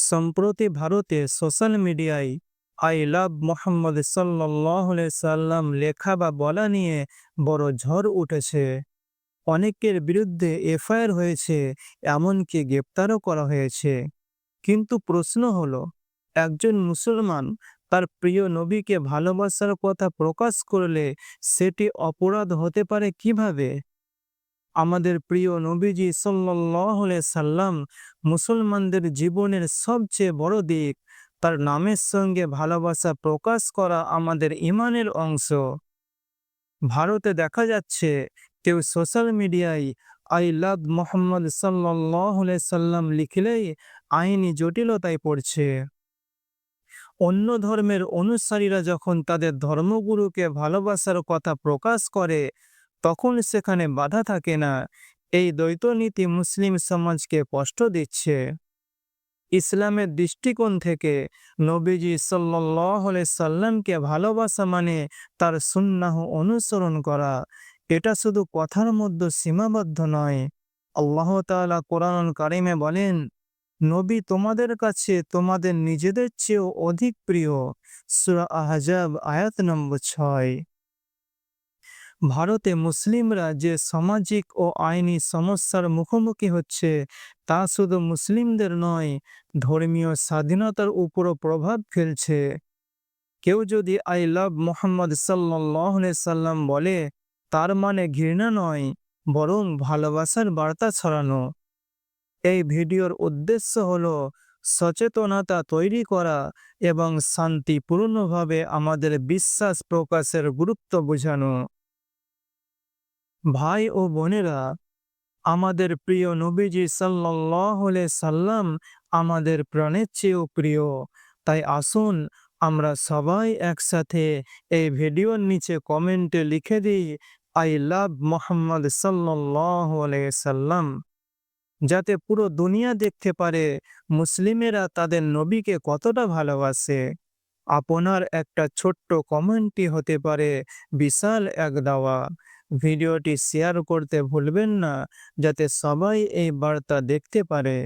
সম্প্রতি ভারতে সোশ্যাল মিডিয়ায় আই লাভ মোহাম্মদ সাল্লাহ সাল্লাম লেখা বা বলা নিয়ে বড় ঝড় উঠেছে। অনেকের বিরুদ্ধে এফআইআর হয়েছে, এমনকি গ্রেপ্তারও করা হয়েছে। কিন্তু প্রশ্ন হলো, একজন মুসলমান তার প্রিয় নবীকে ভালোবাসার কথা প্রকাশ করলে সেটি অপরাধ হতে পারে কীভাবে? আমাদের প্রিয় নবীজি সাল্লাহ সাল্লাম মুসলমানদের জীবনের সবচেয়ে বড় দিক। তার নামের সঙ্গে ভালোবাসা প্রকাশ করা আমাদের ইমানের অংশ। ভারতে দেখা যাচ্ছে, কেউ সোশ্যাল মিডিয়ায় আই লাভ মোহাম্মদ সাল্লাহ সাল্লাম লিখলেই আইনি জটিলতায় পড়ছে। অন্য ধর্মের অনুসারীরা যখন তাদের ধর্মগুরুকে ভালোবাসার কথা প্রকাশ করে তখন সেখানে বাধা থাকে না। এই দ্বৈত নীতি মুসলিম সমাজকে কষ্ট দিচ্ছে। ইসলামের দৃষ্টিকোণ থেকে নবীজি সাল্লাহ সাল্লামকে ভালোবাসা মানে তার সুন্নাহ অনুসরণ করা। এটা শুধু কথার মধ্যে সীমাবদ্ধ নয়। আল্লাহ তাআলা কোরআন কারিমে বলেন, নবী তোমাদের কাছে তোমাদের নিজেদের চেয়েও অধিক প্রিয়। সুরা আহজাব আয়াত নম্বর ছয়। ভারতে মুসলিমরা যে সামাজিক ও আইনি সমস্যার মুখোমুখি হচ্ছে, তা শুধু মুসলিমদের নয়, ধর্মীয় স্বাধীনতার উপরও প্রভাব ফেলছে। কেউ যদি আই লাভ মোহাম্মদ সাল্লাহ সাল্লাম বলে, তার মানে ঘৃণা নয়, বরং ভালোবাসার বার্তা ছড়ানো। এই ভিডিওর উদ্দেশ্য হল সচেতনতা তৈরি করা এবং শান্তিপূর্ণভাবে আমাদের বিশ্বাস প্রকাশের গুরুত্ব বোঝানো। ভাই ও বোনেরা, আমাদের প্রিয় নবীজি সাল্লাহ সাল্লাম আমাদের প্রাণের চেয়েও প্রিয়। তাই আসুন আমরা সবাই একসাথে এই ভিডিওর নিচে কমেন্টে লিখে দিই, আই লাভ মোহাম্মদ সাল্লাহ সাল্লাম। যাতে পুরো দুনিয়া দেখতে পারে মুসলিমেরা তাদের নবীকে কতটা ভালোবাসে। আপনার একটা ছোট্ট কমেন্টই হতে পারে, বিশাল এক দাওয়া। ভিডিওটি শেয়ার করতে ভুলবেন না যাতে সবাই এই বার্তা দেখতে পারে।